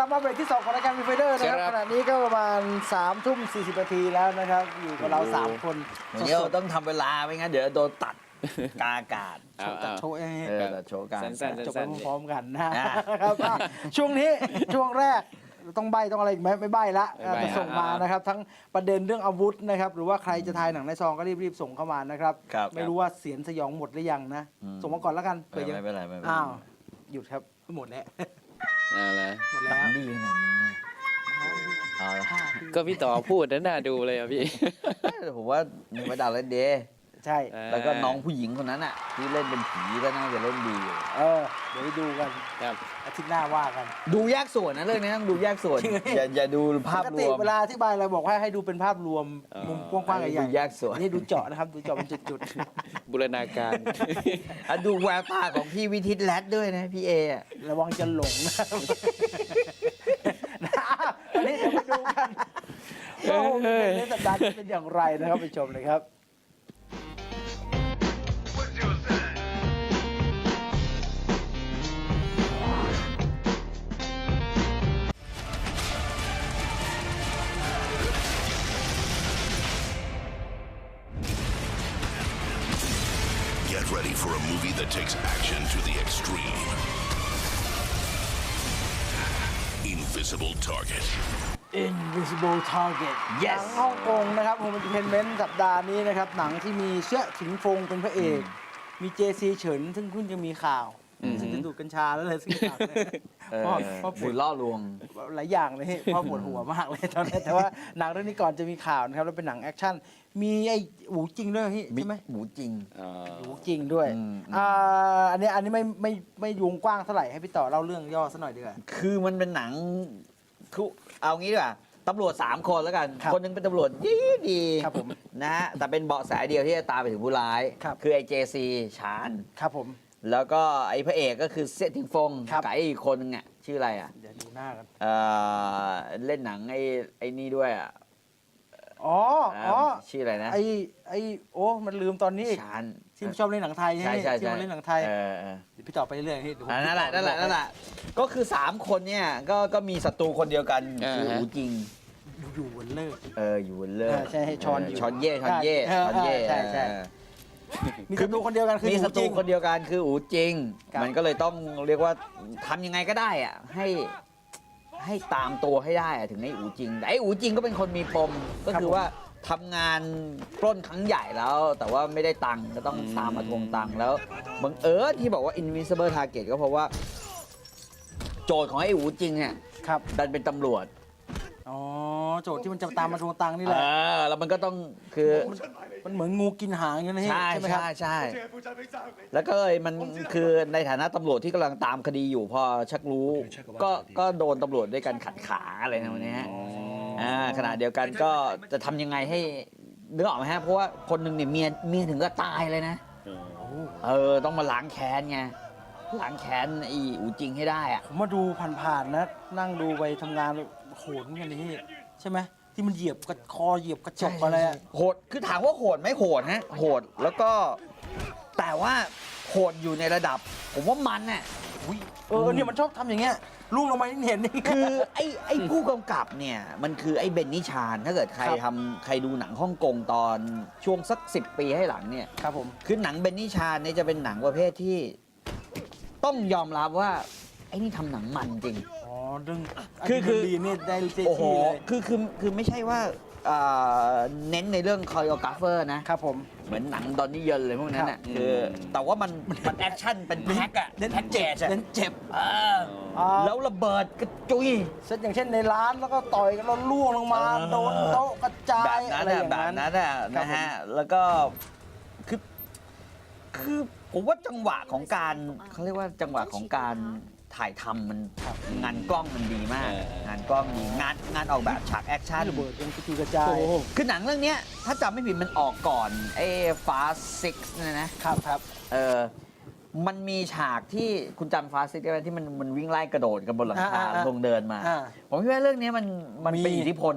ลับมาเบรกที่ 2 ของรายการวีไฟเดอร์นะครับครับขณะนี้ก็ประมาณ3ทุ่ม40นาทีแล้วนะครับ อยู่กับเรา 3 คนเดี๋ยวต้องทำเวลาไม่งั้นเดี๋ยวโดนตัดกลางอากาศเอาจัดเอาโชว์เองเออตัดโชว์กลางสั้นๆจบไปพร้อมๆกันนะอ่าครับอะช่วงนี้ช่วงแรกต้องใบต้องอะไรอีกไหมไม่ใบละไม่ใบ้จะส่งมาอ่านะครับ ทั้งประเด็นเรื่องอาวุธนะครับ หรือว่าใครจะทายหนังในซองก็รีบๆส่งเข้ามานะครับครับไม่รู้ว่าเสียงสยองหมดหรือยังนะอืมส่งมาก่อนแล้วกันไม่เผื่อยังไม่เป็นไรไม่เป็นไรอ้าวหยุดครับหมดแล้วเอาละหมดหแล้นัวงดีขนาดนี้นะเอาละก็พี่ต่อพูดนั้นน่าดูเลยอะพี่ ผมว่ามีมาดาเลนเดย์ ใช่ แล้วก็น้องผู้หญิงคนนั้นอะ ที่เล่นเป็นผีก็น่าจะเล่นดีอยู่เออ เดี๋ยวไปดูกัน ครับ อาทิตย์หน้าว่ากัน ดูแยกส่วนนะเรื่องนี้ต้องดูแยกส่วนจริงเหรออย่าอย่าดูภาพปกรติวม เวลาอธิบายอะไรบอกว่าให้ดูเป็นภาพรวมอ๋อมุมกว้างๆอันนี้ใหญ่ดูแยกส่วนอันนี่ดูเจาะนะครับ ดูเจาะเป็นจุดบูรณาการ อะดูแววตาของพี่วิทิตแรดด้วยนะพี่เออะๆระวังจะหลงนะครับนะอันนี้เดี๋ยวไปดูกันว่าโฮมเป็นในสัปดาห์นี้เป็นอย่างไรนะครับไปชมเลยครับ Get ready for a movie that takes action to the extreme. Invisible Target. Invisible Target Yes หนังฮ่องกงนะครับ Home Entertainment สัปดาห์นี้นะครับ หนังที่มีเชื่อถิงฟงเป็นพระเอก มีเจซีเฉิน ซึ่งเพิ่งจะมีข่าวอืมซึ่งจะดูดกัญชาแล้วเลยซึ่งข่าวเนี่ยเออ พ่อพ่อปดูวดล่อลวง หลายอย่างเลยเฮ้ยพ่อปวดหัวมากเลยตอนนี้แต่ว่าหนังเรื่องนี้ก่อนจะมีข่าวนะครับแล้วเป็นหนังแอคชั่น มีไอ้หูจริงด้วยพี่ใช่ไหมหมูจริงอ๋อหูจริงด้วยอืม อ่าอันนี้อันนี้ไม่ไม่ไม่ยวงกว้างเท่าไหร่ให้พี่ต่อเล่าเรื่องย่อซะหน่อยดีกว่า คือมันเป็นหนังคือเอางี้ดีกว่าตำรวจสามคนแล้วกัน ครับคนหนึงเป็นตำรวจดีดีครับผมนะฮะแต่เป็นเบาะแสเดียวที่จะตามไปถึงผู้ร้ายครับคือไอ้เจซีชาน ครับผม แล้วก็ไอ้พระเอกก็คือเสี่ยทิงฟงครับ กับไอ้อีกคนนึงอะชื่ออะไรอะเดี๋ยวดูหน้ากัน เอ่อเล่นหนังไอ้ไอ้นี่ด้วยอะอ๋อ อ๋อ ชื่ออะไรนะไอ้ไอ้โอ้ มันลืมตอนนี้อีกชานที่ชอบเล่นหนังไทยใช่ไหมใช่ใช่ที่ใช่มาเล่นหนังไทยเออเออเดี๋ยวพี่ต่อไปเรื่อยๆให้ดูอะนั่นแหละนั่นแหละนั่นแหละก็คือ3คนเนี่ยก็ก็มีศัตรูคนเดียวกันอ่า คือฮะอูจริงดูอยู่บนเลิก เอออยู่บนเลิอ่าใช่ให้ช้อนอยู่ช้อนเย่ช้อนเย่เออช้อนเย่ใช่ใช่ เออ มีศัตรูคนเดียวกันคือมีหศัตรูจงคนเดียวกันคืออูจริง ครับ มันก็เลยต้องเรียกว่าทำยังไงก็ได้อะให้ให้ตามตัวให้ได้อะถึงไอ้อูจริงแต่ไอ้อูจริงก็เป็นคนมีปมก็คือว่าทำงานปล้นครั้งใหญ่แล้ว แต่ว่าไม่ได้ตังค์ก็ต้องตามมาทวงตังค์แล้วบังเอิญที่บอกว่า invisible target ก็เพราะว่า โจทย์ของไอ้อูจริงเนี่ย ครับ ดันเป็นตำรวจ อ๋อโจทย์ที่มันจะตามมาทวงตังค์นี่แหเอละอแล้วมันก็ต้องคือมันเหมือนงูกินหางอย่างนี้ใช่ใช่ไหมครับใช่ใช่แล้วก็เลยมันคือในฐานะตำรวจที่กำลังตามคดีอยู่พอชักรู้ ก็ก็โดนตำรวจด้วยกันขัดขาอะไรนะวันนี้ฮะอ่าขณะเดียวกันก็จะทำยังไงให้นึกออกไหมฮะเพราะว่าคนหนึ่งเนี่ยเมียเมียถึงก็ตายเลยนะเออต้องมาล้างแค้นไงล้างแค้นไอ้อูจริงให้ได้อะผมมาดูผ่านๆนะ นั่งดูไปทำงาน โหดเหมือนกันนี่ใช่ไหมที่มันเหยียบกระคอเหยียบกระจกอะไรอะโหดคือถามว่าโหดไหมโหดฮะโหดแล้วก็ แต่ว่าโหดอยู่ในระดับ ผมว่ามันน่ะ อุ๊ยเออเนี่ยมันชอบทำอย่างเงี้ยลุงลงมาเห็นนี่ คือไอ้ไอ้ผู้กำกับเนี่ย มันคือไอ้เบนนิชาน ถ้าเกิดใครครับ ทำใครดูหนังฮ่องกงตอนช่วงสักสิปีให้หลังเนี่ย ครับผม คือหนังเบนนิชานเนี่ยจะเป็นหนังประเภทที่ ต้องยอมรับว่า ไอ้นี่ทำหนังมันจริงอ๋อ เรื่องคือคือ ดีนี่ได้เจโอ้โห ทีเลยคือคือคือไม่ใช่ว่าอ่าเน้นในเรื่องคอ r กราฟเฟอร์นะ ครับผม เหมือนหนังดอนนี่เยินเลยพวกนั้นอะครับคือแต่ว่ามันมันแอคชั่นเป็นแพ็กอะเน้น แพ็กเจจอะเน้นเจ็บ เอออ่า แล้วระเบิดกระจุยเซตอย่างเช่นในร้านแล้วก็ต่อยกันแล้วล่วงลงมา เออ โดนโต๊ะกระจาแบยบนั้นอะไรออะย่างแบบนั้น นั้นอะครับนะฮะ แล้วก็คือคือผมว่าจังหวะของการเขาเรียกว่าจังหวะของการ ถ่ายทำมันงานกล้องมันดีมาก เออ งานกล้องดีงานงานออกแบบฉากแอคชั่น ระเบิดยังกระจุยกระจายคือหนังเรื่องเนี้ยถ้าจำไม่ผิดมันออกก่อนไอ้ฟาซิกเนี่ยนะ ครับครับเออ มันมีฉากที่คุณจำฟาสซิกได้ไหมที่มันมันวิ่งไล่กระโดดกันบนหลังคาอ่าอ่าลงเดินมา อ่า ผมคิดว่าเรื่องนี้มันมันมี เป็นอิทธิพล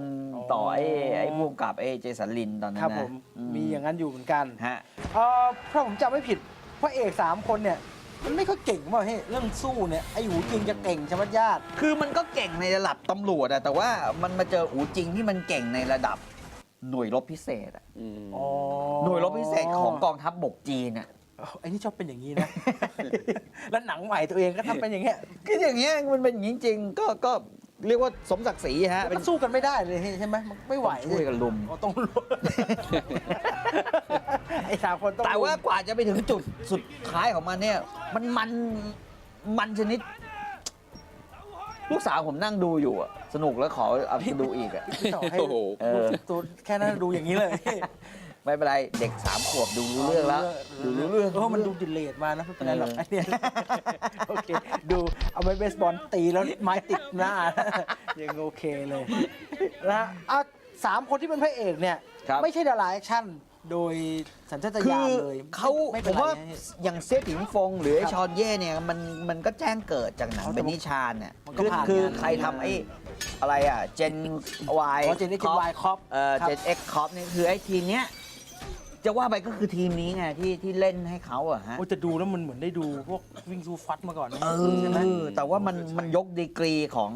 ต่อไอ้อ๋อไอ้ผู้กำกับไอ้เจสันลินตอนนั้นครับนะผมอืมีอย่างนั้นอยู่เหมือนกัน ฮะ เออถ้าผมจำไม่ผิดพระเอกสามคนเนี่ย มันไม่ค่อยเก่งเปล่าเฮ้ยเรื่องสู้เนี่ยไอ้หูจริงจะเก่งใช่ไหมญาติ คือมันก็เก่งในระดับตำรวจอะแต่ว่ามันมาเจออูจริงที่มันเก่งในระดับหน่วยรบพิเศษอะอืมอ๋อหน่วยรบพิเศษของกองทัพบกจีนอะไอ้นี่ชอบเป็นอย่างนี้นะ แล้วหนังใหม่ตัวเองก็ทำเป็นอย่างเงี้ย คืออย่างเงี้ยมันเป็นอย่างนี้จริงๆก็ก็ เรียกว่าสมศักดิ์ศรีฮะมัเป็นนสู้กันไม่ได้เลยใช่ไหมมันไม่ไหวช่วยกันลุม อ๋อต้องลุม ไอ้สามคนต้องแต่ว่าลุมกว่าจะไปถึงจุดสุดท้ายของมันเนี่ย มันมันมันชนิด ลูกสาวผมนั่งดูอยู่อะสนุกแล้วขอเอาไปดูอีกอะต่อให้โอ้โห เออ ตัวแค่นั้นดูอย่างนี้เลย ไม่เป็นไรเด็กสามขวบดูรู้เรื่องแล้วดูรู้เรื่องเออมันดูดิเลตมานะไม่เป็นไรหรอกเออไอ้เนี่ยโอเคดูเอาไม้เบสบอลตีแล้วไม้ติดหน้า ยังโอเคเลยนะฮะอะสามคนที่เป็นพระเอกเนี่ย ครับ ไม่ใช่ดาราแอคชั่นโดยสัญชาตคืญาอณเลยเขาไม่ผเป็นมไรว่านะ อย่างเซี่ยผิงฟง หรือไอ้ครับชอนเย่เนี่ยมันมันก็แจ้งเกิดจากหนังอ๋อแต่เป็นนิชานเนี่ยมันก็คือผ่านคืองานใครทำไอ้อะไรอะ เจนวายอ๋อ Gen X Gen Y Cop เอ่อครับ เจนเอ็กคอปนี่คือไอ้ทีมเนี้ย จะว่าไปก็คือทีมนี้ไงที่ที่เล่นให้เขาอะฮะ โอ้จะดูแล้วมันเหมือนได้ดูพวกวิ่งซูฟัดมาก่อนนะเอใช่ไหมอแต่ว่ามันมันยกดีกรีของ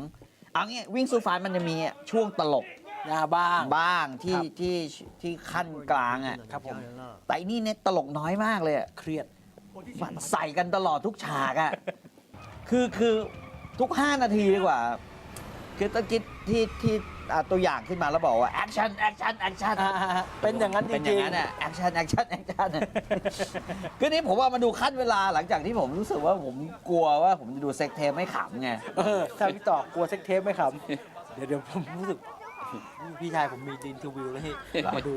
เอางี้วิ่งซูฟานมันจะมีช่วงตลกยาบ้าง บ้างที่ครับที่ที่ขั้นกลางอะครับผม แต่อันนี่เนี่ยตลกน้อยมากเลยอะเครียด มันใส่กันตลอดทุกฉากอะ คือคือทุก 5 นาทีดีกว่าคือตะกี้ที่ที่ อะตัวอย่างขึ้นมาแล้วบอกว่าแอคชั่นแอคชั่นแอคชั่นอ่าเป็นอย่างนั้นจเป็นอริย่างงนั้นอะแอคชั่นแอคชั่นแอคชั่นคือนี่ผมว่ามาดูขั้นเวลาหลังจากที่ผมรู้สึกว่าผมกลัวว่าผมจะดูเซ็กเทปไม่ขำไงๆเออถ้าพี่ต่อกลัวเซ็กเทปไหมครับ เดี๋ยวเดี๋ยวผมรู้สึก พี่ชายผมมีอินเทอร์วิวแล้วให้มาดู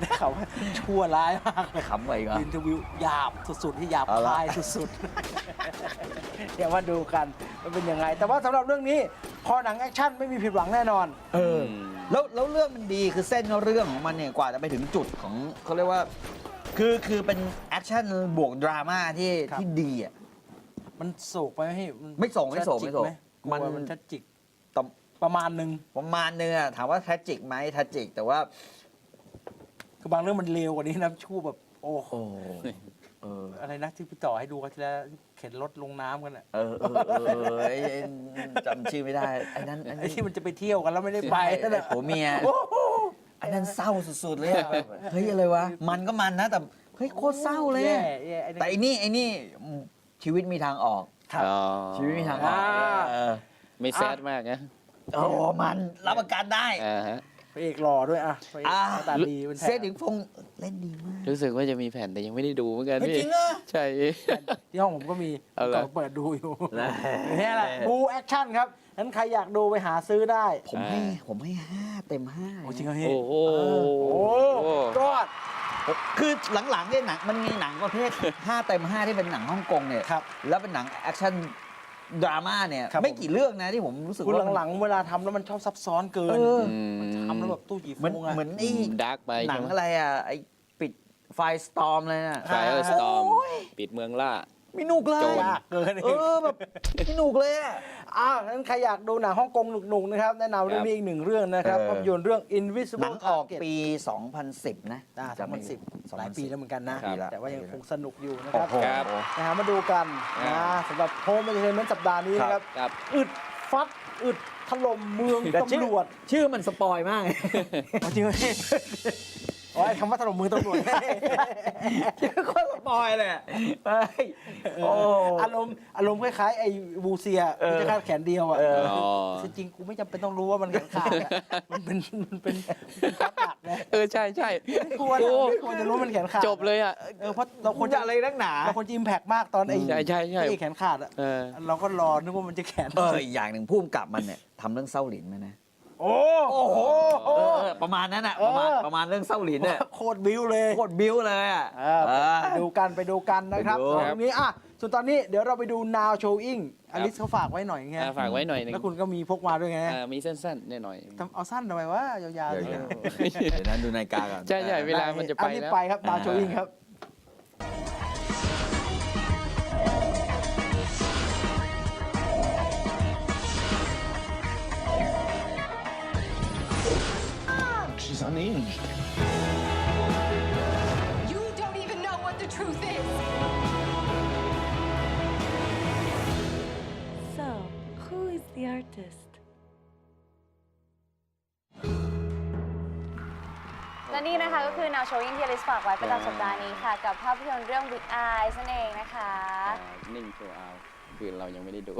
ได้ข่าวว่าชั่วร้ายมากเลยขำไปอีก็อินเทอร์วิวหยาบสุดๆที่หยาบเอาละ คายสุดๆ เดี๋ยวมาดูกัน ว่าเป็นยังไง แต่ว่าสำหรับเรื่องนี้พอหนังแอคชั่นไม่มีผิดหวังแน่นอน เออแล้วแล้วเรื่องมันดีคือเส้นเรื่องของมันเนี่ยกว่าจะไปถึงจุดของเขาเรียกว่า คือคือเป็นแอคชั่นบวกดราม่าที่ครับ ที่ดีอะ มันโศกไปไหมพี่นไม่โศกไม่โศกไม่โศกชัดจิหมัมัน นมันชัดจิกต่ประมาณหนึ่งประมาณนึงอะถามว่าแทจิกไหมแทจิกแต่ว่า คือบางเรื่องมันเร็วกว่านี้นะชู่แบบโอ้โห โอ้ เออ อะไรนะที่พี่ต่อให้ดูกันทีแล้วเข็นรถลงน้ำกันอะเออเออเออไอ้ไอ้จำชื่อไม่ได้ไอ้นั้นไอ้ไอ้นั้นที่มันจะไปเที่ยวกันแล้วไม่ได้ไปนั่นแหละ ผัวเมียโอ้โหไอ้นั้นเศร้าสุดๆเลยอะแบบเฮ้ยอะไรวะมันก็มันนะแต่เฮ้ยโคตรเศร้าเลยแย่อะแย่ไอ้แต่ไอ้นี่ไอ้นี่ชีวิตมีทางออก ครับ อ๋อชีวิตมีทางออกอ่า เออไม่แซดมากนะ โอ้มันรับประกันได้ อ่าฮะ พระเอกหล่อด้วยอะพระเอกอ่าหน้าตาดีเป็นแผเซถึงฟงเล่นดีมาก รู้สึกว่าจะมีแผ่นแต่ยังไม่ได้ดูเหมือนกันเฮ้ยพี่จริงเหรอ ใช่ ที่ห้องผมก็มีเอาเหรอต่อเปิดดูอยู่นะ นี่แหละบูแอคชั่นครับนั้นใครอยากดูไปหาซื้อได้ผมให้ ผมให้ห้าเต็มห้าโอ้จริงเหรอพี่โอ้โห โอ้กอด คือหลังๆเนี่ยหนังมันมีหนังประเภท5เต็ม5ที่เป็นหนังฮ่องกงเนี่ยครับ แล้วเป็นหนังแอคชั่น ดราม่าเนี่ยครับไม่กี่เรื่องนะที่ผมรู้สึกคุณว่ามัน หลังๆ เวลาทำแล้วมันชอบซับซ้อนเกินเออทำแล้วแบบตู้จีเหมือนฟงอะเหมือนไอ้ดาร์กไปหนัใช่งไหมอะไรอะไอ้ปิดไฟสตอมเลยน่ะ ไฟเออร์สตอมโอ้ยปิดเมืองล่า ไม่หนุกเลยโจร ยากเกิน เออแบบไม่หนุกเลยอะอ้าวงั้นใครอยากดูหนังฮ่องกงหนุกๆนะครับแนะนำเรื่องนี้อีกหนึ่งเรื่องนะครับเออ ภาพยนตร์เรื่อง หนั Invisible งออก Target ปี 2010 นะอ่าจำไม่ผิด 2010 หลายปีแล้วเหมือนกันนะปีละแต่ว่ายังคงสนุกอยู่นะคโอ้รับโห ครับ นะฮะมาดูกันอ่นะาสำหรับโฮม e อนเตอร์เทนเมนต์สัปดาห์นี้นะครับ ครับ อึดฟัดอึดถล่มเมืองแต่ชื่อ ตำรวจ ชื่อมันสปอยมากเอาจริง ไหมอ๋อไอ้คำว่าถล่มเมืองตำรวจชื่อโคตรสปอยเลยอะเฮ้ยโอ้ อารมณ์อารมณ์คล้ายๆไอ้บูเซียเออมันจะคาดแขนเดียวอะเอออ๋อจริงๆกูไม่จำเป็นต้องรู้ว่ามันแขนขาดอะมันเป็นมันเป็นมันเป็นความหลักนะเออใช่ใช่ไม่ควรอะไม่ควรจะรู้มันแขนขาดจบเลยอะ เออเพราะเราคควนรจะจะอะไรนักหนา เราควรจะอิมแพกมากตอนไอ้ใช่ใช่ใช่ ไอ้แขนขาดอะเออ เราก็รอนึกว่ามันจะแขนเอออีกอย่างหนึ่งพุ่มกับมันเนี่ยทำเรื่องเศร้าหลินมานะ โอ้โหเออเออ ประมาณนั้นอะประมาณเออ ประมาณเรื่องเศร้าหลินเนี่ยโคตรบิ้วเลยโคตรบิ้วเลยอะเออ ไปดูกันไปดูกันนะครับไปดู ตรงนี้อะส่วนตอนนี้เดี๋ยวเราไปดู now showing อลิสเขาฝากไว้หน่อยไงอ่าฝากไว้หน่อยหนึงแล้วคุณก็มีพกมาด้วยไงอ่ามีสั้นๆแน่หน่อยทำเอาสั้นทำไมวะยาวๆเดี๋ยวเลยเดี๋ยวนั้นดูนาฬิกาก่อน ใช่ใช่เวลามันจะไปอันนี้แล้วไปครับ now showing ครับ She's mean? You don't even know what the truth is. So, who is the artist? และนี่นะคะก็คือแนวโชว์อินที่ลิสฝากไว้ประจำสัปดาห์นี้ค่ะ กับภาพยนตร์เรื่อง Big Eyes นั่นเองนะคะ นิ่งตัวเอา คือเรายังไม่ได้ดู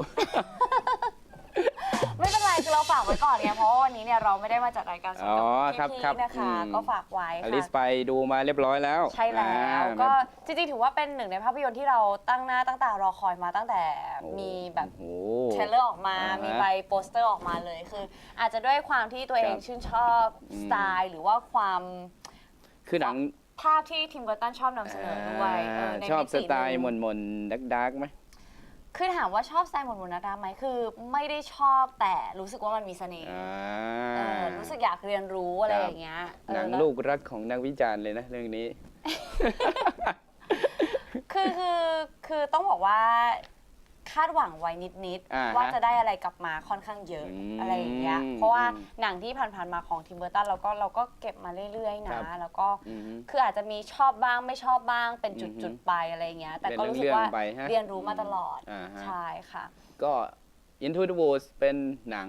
ครับพี่ครับๆนะคะอืม ก็ฝากไว้อลิสค่ะไปดูมาเรียบร้อยแล้วใช่แล้วอ่าก็จริงๆถือว่าเป็นหนึ่งในภาพยนตร์ที่เราตั้งหน้าตั้งตารอคอยมาตั้งแต่โอ้มีแบบ โอ้ เทรลเลอร์ออกมา อ่าฮะมีใบโปสเตอร์ออกมาเลย คืออาจจะด้วยความที่ตัวเองครับชื่นชอบอืม สไตล์ หรือว่าความคือหนังภาพที่ทิมเบอร์ตันชอบนำเสนอด้วยเออในชอบมิสติไตล์หหนึ่ม่งนมนดักดักๆไหม คือถามว่าชอบสไตล์หมดหมดนะดาไหมคือไม่ได้ชอบแต่รู้สึกว่ามันมีเสน่ห์อ่าเออรู้สึกอยากเรียนรู้อะไรอย่างเงี้ยเออหนังแวลูกรักของนักวิจารณ์เลยนะเรื่องนี้ คือคือคือต้องบอกว่า คาดหวังไว้นิดอ่าๆฮะว่าจะได้อะไรกลับมาค่อนข้างเยอะอืมอะไรอย่างเงี้ยเพราะว่าหนังที่ผ่านๆมาของทิมเบอร์ตันเราก็เราก็เก็บมาเรื่อยๆครันะบแล้วก็อือฮึคืออาจจะมีชอบบ้างไม่ชอบบ้างเป็นอือฮึจุดๆไปอะไรอย่างเงี้ยแต่ก็เป็นรู้สึกว่าเรื่องๆไปฮะเรียนรู้มาตลอดอ่าฮะ ใช่ค่ะ ก็ Into the Woods เป็นหนัง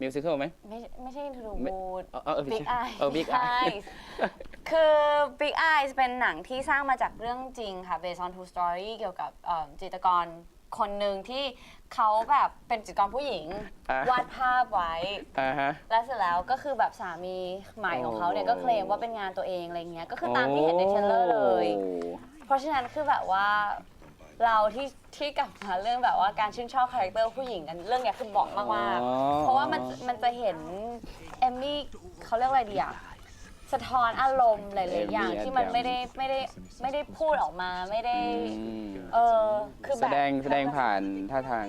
มิวสิควลไหม ไม่ไม่ใช่ Into the ไม่ Wood เออเออไม่ Big ใช่ Eyes เออ Big Eyes คือ Big Eyes เป็นหนังที่สร้างมาจากเรื่องจริงค่ะ based on true story เกี่ยวกับเอิ่มจิตรกร คนหนึ่งที่เขาแบบเป็นจิตรกรผู้หญิง อ่าวาดภาพไว้ อ่าฮะ แล้วเสร็จแล้วก็คือแบบสามีใหม่ของเขาเนี่ยโอ้ก็เคลมว่าเป็นงานตัวเองอะไรเงี้ยก็คือตามที่เห็นในเทรลเลอร์เลย โอ้เพราะฉะนั้นคือแบบว่าเราที่ที่กลับมาเรื่องแบบว่าการชื่นชอบคาแรคเตอร์ผู้หญิงกันเรื่องเนี้ยคือบอกมากๆเพราะว่ามันมันจะเห็นเอมมี่เขาเรียกอะไรดีอะ สะท้อนอารมณ์หลาย ๆ อย่างที่มันไม่ได้ไม่ได้ไม่ได้พูดออกมาไม่ได้อืมเออคือแบบแสดงแสดงผ่านท่าทาง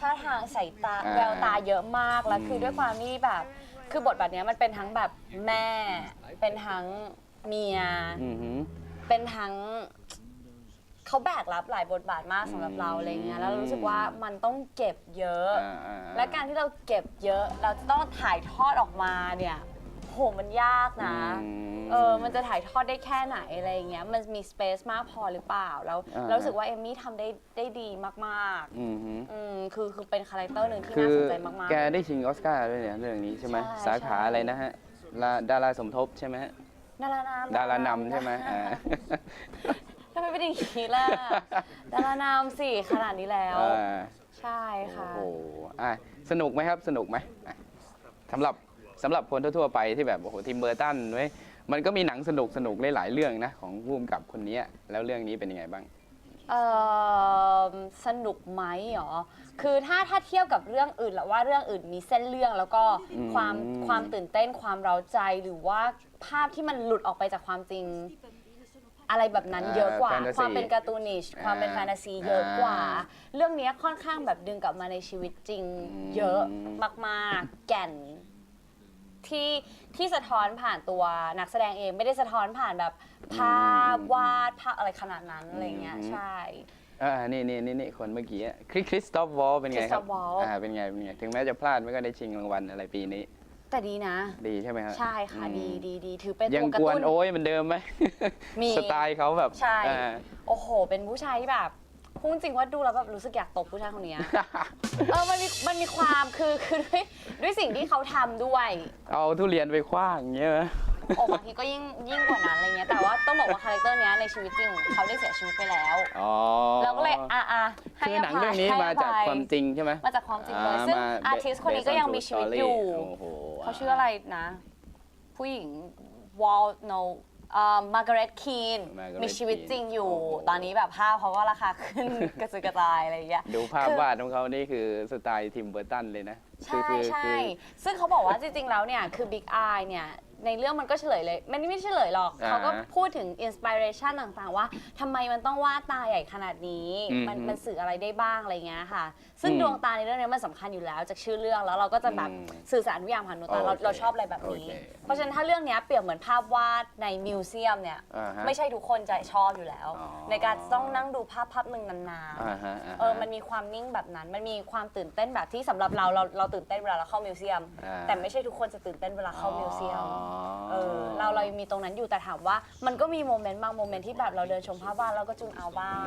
ท่าทางสายตาอ่าแววตาเยอะมากแล้วคือมด้วยความที่แบบ คือบทบาทเนี้ยมันเป็นทั้งแบบแม่ เป็นทั้งเมีย อือหือ เป็นทั้งเขาแบกรับหลายบทบาทมากสำหรับอืมเราอะไรเงี้ยแล้วเรารู้สึกว่ามันต้องเก็บเยอะ อ่าอ่าและการที่เราเก็บเยอะ เราจะต้องถ่ายทอดออกมาเนี่ย โหมันยากนะมเออมันจะถ่ายทอดได้แค่ไหนอะไรอย่างเงี้ยมันมีสเปซมากพอหรือเปล่า แล้วอ่า เรารู้สึกว่าเอมมี่ทำได้ได้ดีมากอือหือๆอืมคือคือเป็นคาแรคเตอร์หนึ่งที่คืน่าอสนใจมาก แกได้ชิงออสการ์ด้วยเนี่ยเรื่องนี้ใช่ไหมใช่สาขาใช่ อะไรนะฮะลาดาราสมทบใช่ไหมฮะๆดารานามดารานำใช่ไหมอ่า ทำไมเป็นอย่างนี้ล่ะ ดารานามสิขนาดนี้แล้ว อ่าใช่ค่ะ โอ้โหอะสนุกไหมครับสนุกไหมอะสำหรับ สำหรับคนทั่วๆไปที่แบบโอ้โหทิมเบอร์ตันเว้ยมันก็มีหนังสนุกสนุกหลายๆเรื่องนะของผู้กำกับคนนี้แล้วเรื่องนี้เป็นยังไงบ้าง เอ่อสนุกไหมหรอ คือถ้าถ้าเทียบกับเรื่องอื่นแล้วว่าเรื่องอื่นมีเส้นเรื่องแล้วก็อืมความความตื่นเต้นความเร้าใจหรือว่าภาพที่มันหลุดออกไปจากความจริง อะไรแบบนั้นเยอะกว่าความเป็นการ์ตูนิชความเป็นแฟนตาซีเยอะกว่าเรื่องนี้ค่อนข้างแบบดึงกลับมาในชีวิตจริง เยอะมากๆ แก่น ที่ที่สะท้อนผ่านตัวนักแสดงเองไม่ได้สะท้อนผ่านแบบภาพวาดภาพอะไรขนาดนั้นอะไรเงี้ยใช่ อ่านี่นี่นี่นี่คนเมื่อกี้อะคริสคริสตอฟวอลเป็นไงครับ Christoph Waltz อ่าเป็นไงเป็นไง ถึงแม้จะพลาดไม่ก็ได้ชิงรางวัลอะไรปีนี้ แต่ดีนะ ดีใช่ไหมครับใช่ค่ะอืมดีดีดีถือเป็นยัตังวกระกวนตุ้น โอ้ยเหมือนเดิมไหม มี สไตล์เขาแบบใช่ อ่า โอ้โห เป็นผู้ชายที่แบบ พูดจริงว่าดูแล้วแบบรู้สึกอยากตบผู้ชายคนเนี้ย เออมันมีมันมีความคือคือด้วยด้วยสิ่งที่เขาทำด้วย เอาทุเรียนไปคว้างอย่างเงี้ยไหม โอ้บางทีก็ยิ่งยิ่งกว่านั้นอะไรเงี้ยแต่ว่าต้องบอกว่าคาแรคเตอร์เนี้ยในชีวิตจริงเขาได้เสียชีวิตไปแล้วอ๋อเราก็เลยอะอะให้คือหนังภัยเรื่องนี้ให้มาจากอภัยความจริงใช่ไหมมาจากความจริงเลยอ่าซึ่งมาอาร์ติสคนนี้ก็ยังมีชีวิตอยู่โอ้โห เขาชื่ออะไรนะ ผู้หญิงวอลโน มาร์กาเร็ตคีน Margaret มีชีวิตจริงอยู่ โอ้โห ตอนนี้แบบภาพเขาก็ราคาขึ้น กระจุยกระจายอะไรอย่างเงี้ย ดูภาพคือวาดของเขานี่คือสไตล์ทิมเบอร์ตันเลยนะใช่คือใช่ คือ ซึ่งเขาบอกว่าจริง ๆ แล้วเนี่ย คือ Big Eye เนี่ย ในเรื่องมันก็เฉลยเลยมันไม่เฉลยหรอกอ่าเขาก็พูดถึงอินสปิเรชันต่างๆ ว่าทำไมมันต้องวาดตาใหญ่ขนาดนี้ อืมมันมันสื่ออะไรได้บ้างอะไรเงี้ยค่ะ ซึ่งอืมดวงตาในเรื่องนี้มันสำคัญอยู่แล้วจากชื่อเรื่องแล้วเราก็จะแบบอืมสื่อสารทุกอย่างผ่านดวงตาเราโอเคเราชอบอะไรแบบนี้ โอเคเพราะฉะนั้นถ้าเรื่องเนี้ยเปรียบเหมือนภาพวาดในมิวเซียมเนี่ยอ่าฮะไม่ใช่ทุกคนจะชอบอยู่แล้ว อ๋อ ในการต้องนั่งดูภาพภาพหนึ่งนานๆ อ่าฮะาฮะ เออ มันมีความนิ่งแบบนั้น มันมีความตื่นเต้นแบบที่สำหรับเรา เรา เราตื่นเต้นเวลาเราเข้ามิวเซียม อ่า แต่ไม่ใช่ทุกคนจะตื่นเต้นเวลาเข้ามิวเซียม อ๋อเออเราเรามีตรงนั้นอยู่แต่ถามว่า มันก็มีโมเมนต์บางโมเมนต์ที่แบบเราเดินชมภาพวาดแล้วก็จุนเอาบ้าง